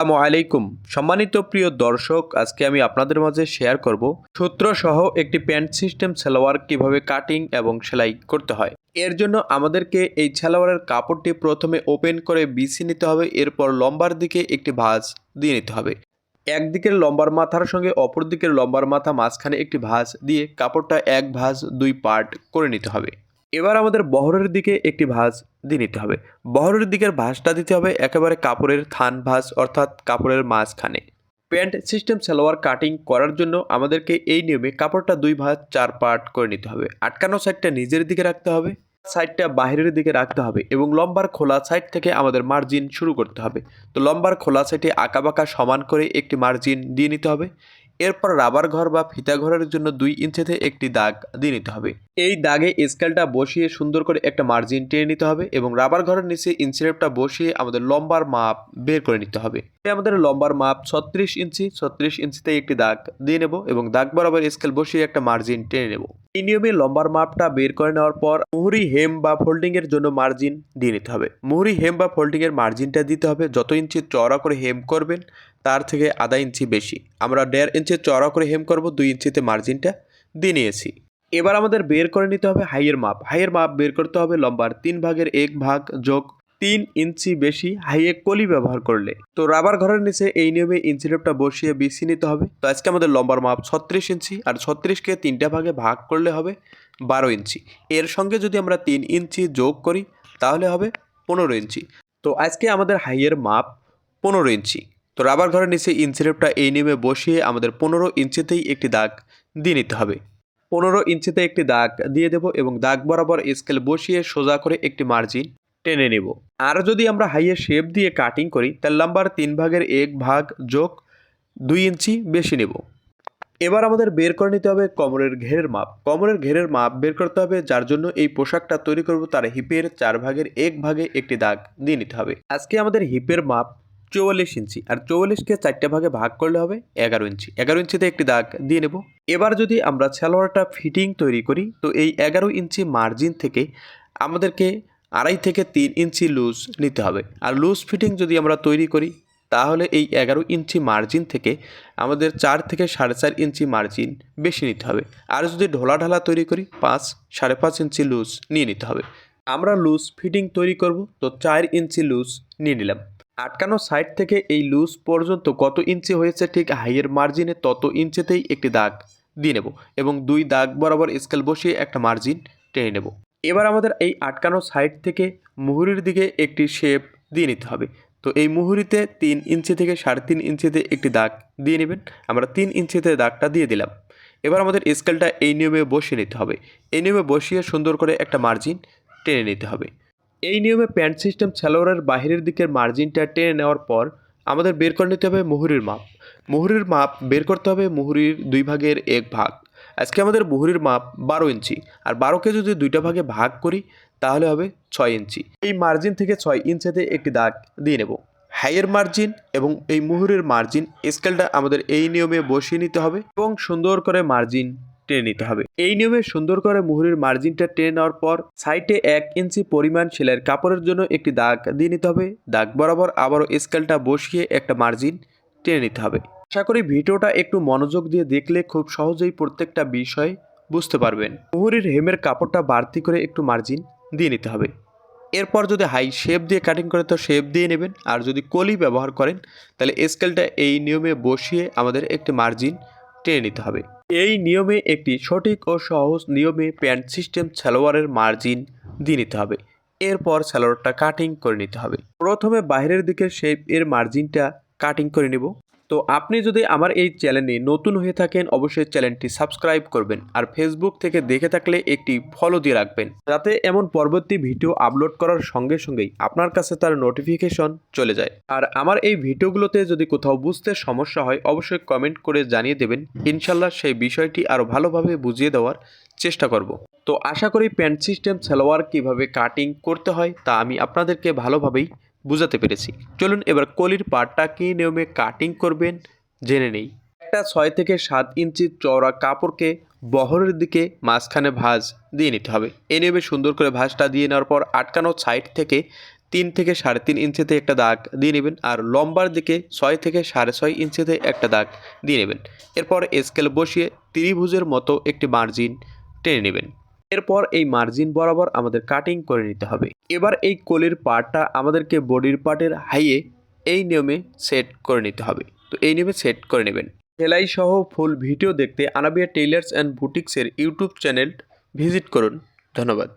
আসসালামু আলাইকুম। সম্মানিত প্রিয় দর্শক, আজকে আমি আপনাদের মাঝে শেয়ার করব সূত্র সহ একটি প্যান্ট সিস্টেম সালোয়ার কীভাবে কাটিং এবং সেলাই করতে হয়। এর জন্য আমাদেরকে এই সালোয়ারের কাপড়টি প্রথমে ওপেন করে বিছিয়ে নিতে হবে, এরপর লম্বার দিকে একটি ভাঁজ দিয়ে নিতে হবে। একদিকের লম্বার মাথার সঙ্গে অপর দিকের লম্বার মাথা মাঝখানে একটি ভাঁজ দিয়ে কাপড়টা এক ভাঁজ দুই পার্ট করে নিতে হবে। এবার আমাদের বহরের দিকে একটি ভাঁজ দিয়ে নিতে হবে। বহরের দিকের ভাঁজটা দিতে হবে একেবারে কাপড়ের থান ভাঁজ অর্থাৎ কাপড়ের মাঝখানে। প্যান্ট সিস্টেম সালোয়ার কাটিং করার জন্য আমাদেরকে এই নিয়মে কাপড়টা দুই ভাঁজ চার পার্ট করে নিতে হবে। আটকানো সাইডটা নিজের দিকে রাখতে হবে, সাইডটা বাইরের দিকে রাখতে হবে এবং লম্বার খোলা সাইড থেকে আমাদের মার্জিন শুরু করতে হবে। তো লম্বার খোলা সাইডে আঁকাবাঁকা সমান করে একটি মার্জিন দিয়ে নিতে হবে। এরপর রাবার ঘর বা ফিতা ঘরের জন্য দুই ইঞ্চিতে একটি দাগ দিয়ে নিতে হবে। এই দাগে স্কেলটা বসিয়ে সুন্দর করে একটা মার্জিন টেনে নিতে হবে এবং রাবার ঘরের নিচে ইঞ্চিরেপটা বসিয়ে আমাদের লম্বার মাপ বের করে নিতে হবে। আমাদের লম্বার মাপ ছত্রিশ ইঞ্চি ছত্রিশ ইঞ্চিতে একটি দাগ দিয়ে নেব এবং দাগ বরাবর স্কেল বসিয়ে একটা মার্জিন টেনে নেব। এই নিয়মে লম্বার মাপটা বের করে নেওয়ার পর মুহুরি হেম বা ফোল্ডিং এর জন্য মার্জিন দিয়ে নিতে হবে। মুহুরি হেম বা ফোল্ডিং এর মার্জিনটা দিতে হবে যত ইঞ্চি চওড়া করে হেম করবেন তার থেকে আধা ইঞ্চি বেশি। আমরা দেড় ইঞ্চি চওড়া করে হেম করব, দুই ইঞ্চিতে মার্জিনটা দিয়ে নিয়েছি। এবার আমাদের বের করে নিতে হবে হাইয়ের মাপ। হাইয়ের মাপ বের করতে হবে লম্বার তিন ভাগের এক ভাগ যোগ তিন ইঞ্চি বেশি হাইয়ে কলি ব্যবহার করলে। তো রাবার ঘরের নিচে এই নিয়মে ইঞ্চি টেপটা বসিয়ে বিছিয়ে নিতে হবে। তো আজকে আমাদের লম্বার মাপ ছত্রিশ ইঞ্চি আর ছত্রিশকে তিনটা ভাগে ভাগ করলে হবে বারো ইঞ্চি। এর সঙ্গে যদি আমরা তিন ইঞ্চি যোগ করি, তাহলে হবে পনেরো ইঞ্চি। তো আজকে আমাদের হাইয়ের মাপ পনেরো ইঞ্চি। তো রাবার ঘরের নিচে ইঞ্চি টেপটা এই নিয়মে বসিয়ে আমাদের পনেরো ইঞ্চিতেই একটি দাগ দিয়ে নিতে হবে। পনেরো ইঞ্চিতে একটি দাগ দিয়ে দেব এবং দাগ বরাবর স্কেল বসিয়ে সোজা করে একটি মার্জিন টেনে নেব। আর যদি আমরা হাইয়ের শেপ দিয়ে কাটিং করি তার লাম্বার তিন ভাগের এক ভাগ যোগ দুই ইঞ্চি বেশি নেব। এবার আমাদের বের করে নিতে হবে কোমরের ঘেরের মাপ। কোমরের ঘেরের মাপ বের করতে হবে, যার জন্য এই পোশাকটা তৈরি করব। তার হিপের চার ভাগের এক ভাগে একটি দাগ দিয়ে নিতে হবে। আজকে আমাদের হিপের মাপ চৌয়াল্লিশ ইঞ্চি। আর চৌয়াল্লিশকে চারটে ভাগে ভাগ করলে হবে এগারো ইঞ্চি। এগারো ইঞ্চিতে একটি দাগ দিয়ে নেব। এবার যদি আমরা সালোয়ারটা ফিটিং তৈরি করি, তো এই এগারো ইঞ্চি মার্জিন থেকে আমাদেরকে আড়াই থেকে তিন ইঞ্চি লুজ নিতে হবে। আর লুজ ফিটিং যদি আমরা তৈরি করি, তাহলে এই এগারো ইঞ্চি মার্জিন থেকে আমাদের চার থেকে সাড়ে চার ইঞ্চি মার্জিন বেশি নিতে হবে। আর যদি ঢোলা ঢালা তৈরি করি, পাঁচ, সাড়ে পাঁচ ইঞ্চি লুজ নিয়ে নিতে হবে। আমরা লুজ ফিটিং তৈরি করব, তো চার ইঞ্চি লুজ নিয়ে নিলাম। আটকানো সাইড থেকে এই লুজ পর্যন্ত কত ইঞ্চি হয়েছে ঠিক হাইয়ের মার্জিনে তত ইঞ্চিতেই একটি দাগ দিয়ে নেব এবং দুই দাগ বরাবর স্কেল বসিয়ে একটা মার্জিন টেনে নেব। এবার আমাদের এই আটকানো সাইড থেকে মুহুরির দিকে একটি শেপ দিয়ে নিতে হবে। তো এই মুহুরিতে তিন ইঞ্চি থেকে সাড়ে তিন ইঞ্চিতে একটি দাগ দিয়ে নেবেন। আমরা তিন ইঞ্চিতে দাগটা দিয়ে দিলাম। এবার আমাদের স্কেলটা এই নিয়মে বসিয়ে নিতে হবে। এই নিয়মে বসিয়ে সুন্দর করে একটা মার্জিন টেনে নিতে হবে। এই নিয়মে প্যান্ট সিস্টেম সালোয়ারের বাহিরের দিকের মার্জিনটা টেনে নেওয়ার পর আমাদের বের করে নিতে হবে মুহুরির মাপ। মুহুরির মাপ বের করতে হবে মুহুরির দুই ভাগের এক ভাগ। আজকে আমাদের মুহুরির মাপ বারো ইঞ্চি। আর বারোকে যদি দুইটা ভাগে ভাগ করি, তাহলে হবে ছয় ইঞ্চি। এই মার্জিন থেকে ছয় ইঞ্চিতে একটি দাগ দিয়ে নেব। হাইয়ের মার্জিন এবং এই মুহুরের মার্জিন স্কেলটা আমাদের এই নিয়মে বসিয়ে নিতে হবে এবং সুন্দর করে মার্জিন টেনে নিতে হবে। এই নিয়মে সুন্দর করে মুহুরির মার্জিনটা টেনে নেওয়ার পর সাইডে এক ইঞ্চি পরিমাণ সেলাইয়ের কাপড়ের জন্য একটি দাগ দিয়ে নিতে হবে। দাগ বরাবর আবারও স্কেলটা বসিয়ে একটা মার্জিন টেনে নিতে হবে। আশা করি ভিডিওটা একটু মনোযোগ দিয়ে দেখলে খুব সহজেই প্রত্যেকটা বিষয় বুঝতে পারবেন। মুহুরির হেমের কাপড়টা বাড়তি করে একটু মার্জিন দিয়ে নিতে হবে। এরপর যদি হাই শেপ দিয়ে কাটিং করে তো শেপ দিয়ে নেবেন। আর যদি কলি ব্যবহার করেন তাহলে স্কেলটা এই নিয়মে বসিয়ে আমাদের একটি মার্জিন টেনে নিতে হবে। এই নিয়মে একটি সঠিক ও সহজ নিয়মে প্যান্ট সিস্টেম সালোয়ারের মার্জিন দিয়ে নিতে হবে। এরপর সালোয়ারটা কাটিং করে নিতে হবে। প্রথমে বাইরের দিকের শেপ এর মার্জিনটা কাটিং করে নেব। তো আপনি যদি আমার এই চ্যানেলে নতুন হয়ে থাকেন, অবশ্যই চ্যানেলটি সাবস্ক্রাইব করবেন আর ফেসবুক থেকে দেখে থাকলে একটি ফলো দিয়ে রাখবেন। যাতে এমন পরবর্তী ভিডিও আপলোড করার সঙ্গে সঙ্গেই আপনার কাছে তার নোটিফিকেশন চলে যায়। আর আমার এই ভিডিওগুলোতে যদি কোথাও বুঝতে সমস্যা হয়, অবশ্যই কমেন্ট করে জানিয়ে দেবেন। ইনশাল্লাহ সেই বিষয়টি আরও ভালোভাবে বুঝিয়ে দেওয়ার চেষ্টা করব। তো আশা করি প্যান্ট সিস্টেম সালোয়ার কীভাবে কাটিং করতে হয়, তা আমি আপনাদেরকে ভালোভাবেই বুঝাতে পেরেছি। চলুন এবার কলির পাটটা কী নিয়মে কাটিং করবেন জেনে নেই। একটা ছয় থেকে সাত ইঞ্চি চওড়া কাপড়কে বহরের দিকে মাঝখানে ভাঁজ দিয়ে নিতে হবে। এ নিয়মে সুন্দর করে ভাঁজটা দিয়ে নেওয়ার পর আটকানো সাইড থেকে তিন থেকে সাড়ে তিন ইঞ্চিতে একটা দাগ দিয়ে নেবেন আর লম্বার দিকে ছয় থেকে সাড়ে ছয় ইঞ্চিতে একটা দাগ দিয়ে নেবেন। এরপর স্কেল বসিয়ে ত্রিভুজের মতো একটি মার্জিন টেনে নেবেন। এরপর এই মার্জিন বরাবর আমাদের কাটিং করে নিতে হবে। এবার এই কলির পার্টটা আমাদেরকে বডির পার্টের হাইয়ে এই নিয়মে সেট করে নিতে হবে। তো এই নিয়মে সেট করে নেবেন। সেলাই সহ ফুল ভিডিও দেখতে আনাবিয়া টেইলার্স অ্যান্ড বুটিক্সের ইউটিউব চ্যানেল ভিজিট করুন। ধন্যবাদ।